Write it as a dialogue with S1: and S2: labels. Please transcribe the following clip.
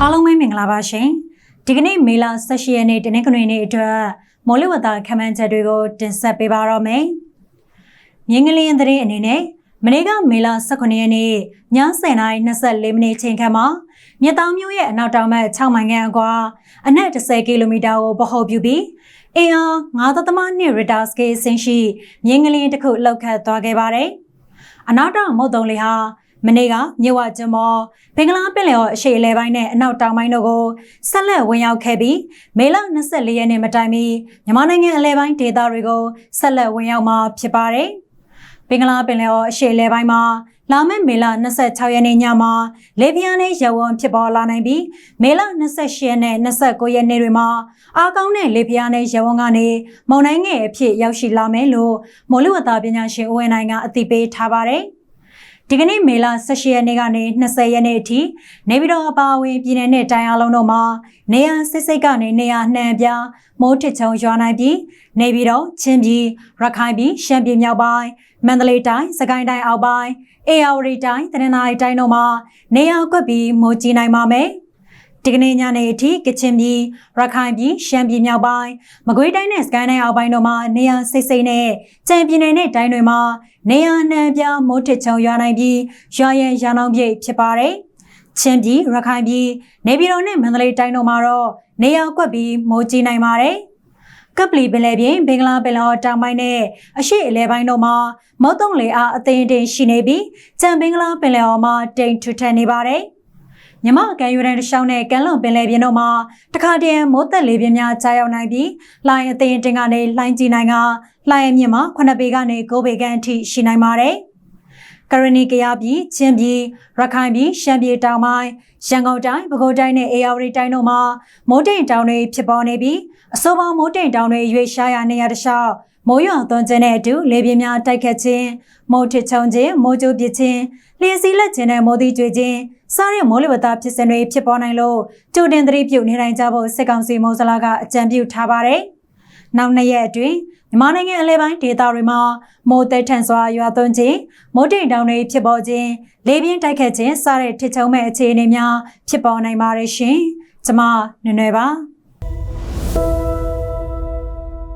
S1: အားလုံးပဲမင်္ဂလာပါရှင်ဒီကနေ့မေလ18ရက်နေ့တနင်္ဂနွေနေ့အတွက်မော်လဝတခမ်းမ်းချက်တွေကိုတင်ဆက်ပေးပါတော့မယ်မြင်းကလေးရင်သတင်းအနေနဲ့မနေ့ကမေလ18ရက်နေ့ည10:24မိနစ်ချိန်ခန့်မှာမြတောင်မြို့ရဲ့အနောက်တောင်ဘက်6မိုင်ခန့်အကွာအနက်10ကီလိုမီတာကိုပဟုတ်ပြုပြီးအင်အား9.2ရီတာစကေးဆင်းရှိမြင်းကလေးတစ်ခုလောက်ခတ်သွားခဲ့ပါတယ်အနောက်တောင်မုတ်တုံလေးဟာ မနေ့ကမြဝကျွန်းမော်ဘင်္ဂလားပင်လယ်ော်အရှေ့အလဲပိုင်းနဲ့အနောက်တောင်ပိုင်းတို့ကိုဆက်လက်ဝင်ရောက်ခဲ့ပြီးမေလ24ရက်နေ့မတိုင်မီမြန်မာနိုင်ငံအလဲပိုင်းဒေသတွေကိုဆက်လက်ဝင်ရောက်မှာဖြစ်ပါတယ်။ဘင်္ဂလားပင်လယ်ော်အရှေ့အလဲပိုင်းမှာလာမယ့်မေလ26ရက်နေ့ညမှာလေပြင်းနဲ့ရဝန်းဖြစ်ပေါ်လာနိုင်ပြီးမေလ28ရက်နဲ့29ရက်နေ့တွေမှာအားကောင်းတဲ့လေပြင်းနဲ့ရဝန်းကနေမုန်တိုင်းငယ်အဖြစ်ရောက်ရှိလာမယ်လို့မိုးလေဝသပညာရှင်ဦးဝင်းနိုင်ကအသိပေးထားပါတယ်။ ဒီကနေ့မေလ18ရက်နေ့ကနေ20ရက်နေ့အထိနေပြည်တော်အပါအဝင်ပြည်내နဲ့တိုင်းအလုံးတို့မှာနေရစစ်စိတ်ကနေနေရနှံပြားမိုးထစ်ချုံရွာနိုင်ပြီးနေပြည်တော်ချင်းပြည်ရခိုင်ပြည်ရှမ်းပြည်မြောက်ပိုင်းမန္တလေးတိုင်းစကိုင်းတိုင်းအောက်ပိုင်းအေရဝတီတိုင်းတနင်္သာရီတိုင်းတို့မှာနေရကွက်ပြီးမိုးကြီးနိုင်ပါမယ် ဒီကနေ့ညနေအထိကချင်ပြည်ရခိုင်ပြည်ရှမ်းပြည်မြောက်ပိုင်းမကွေးတိုင်းနဲ့စကိုင်းတိုင်းအောက်ပိုင်းတို့မှာနေရစိတ်စိတ်နဲ့ကြံပြည်နယ်နဲ့တိုင်းတွေမှာနေရနှံပြမိုးထစ်ချုံရွာနိုင်ပြီးရွာရန်ရန်အောင်ပြည့်ဖြစ်ပါတယ်။ချင်းပြည်ရခိုင်ပြည်နေပြည်တော်နဲ့မန္တလေးတိုင်းတို့မှာတော့နေရကွက်ပြီးမိုးကြီးနိုင်ပါတယ်။ကပလီပင်လယ်ပြင်ဘင်္ဂလားပင်လယ်တောင်ပိုင်းနဲ့အရှေ့အလဲပိုင်းတို့မှာမုတ်တုံလေအားအသင်းတင်ရှိနေပြီးကြံဘင်္ဂလားပင်လယ်အော်မှာတိမ်ထူထပ်နေပါတယ်။ မြမအကန်ယူရန်တရှောင်းနဲ့ကမ်းလွန်ပင်လယ်ပြင်တို့မှာတခါတည်းမိုးသက်လေပြင်းများကြားရောက်နိုင်ပြီးလှိုင်းအသေးတင်ကနေလှိုင်းကြီးနိုင်ကလှိုင်းအမြင့်မှာ9ပေကနေ9ပေခန့်အထိရှိနိုင်ပါတယ်။ ကရဏီကရပြည်ချင်းပြည်ရခိုင်ပြည်ရှမ်းပြည်တောင်ပိုင်းရန်ကုန်တိုင်းပဲခူးတိုင်းနဲ့အေရဝတီတိုင်းတို့မှာမိုးတိမ်တောင်တွေဖြစ်ပေါ်နေပြီးအဆိုပါမိုးတိမ်တောင်တွေရွေ့ရှားရနေရတခြားမိုးရွာသွန်းခြင်းနဲ့အတူလေပြင်းများတိုက်ခတ်ခြင်းမိုးထစ်ချုံခြင်းမိုးကြိုးပစ်ခြင်းလျှင်စီးလက်ခြင်းနဲ့မိုးသီးကျွေခြင်းစားတဲ့မိုးလေဝသဖြစ်စဉ်တွေဖြစ်ပေါ်နိုင်လို့ကြိုတင်သတိပြုနေနိုင်ကြဖို့စစ်ကောင်စီမိုးစလာကအကြံပြုထားပါတယ်။ နောက်နှစ်ရက်အတွင်းမြန်မာနိုင်ငံအလဲပိုင်းဒေသတွေမှာမိုးသက်ထန်စွာရွာသွန်းခြင်းမိုးတိမ်တောင်တွေဖြစ်ပေါ်ခြင်းလေပြင်းတိုက်ခတ်ခြင်းစတဲ့ထစ်ချုံမဲ့အခြေအနေများဖြစ်ပေါ်နိုင်ပါတယ်ရှင်။ကျွန်မနွယ်နွယ်ပါ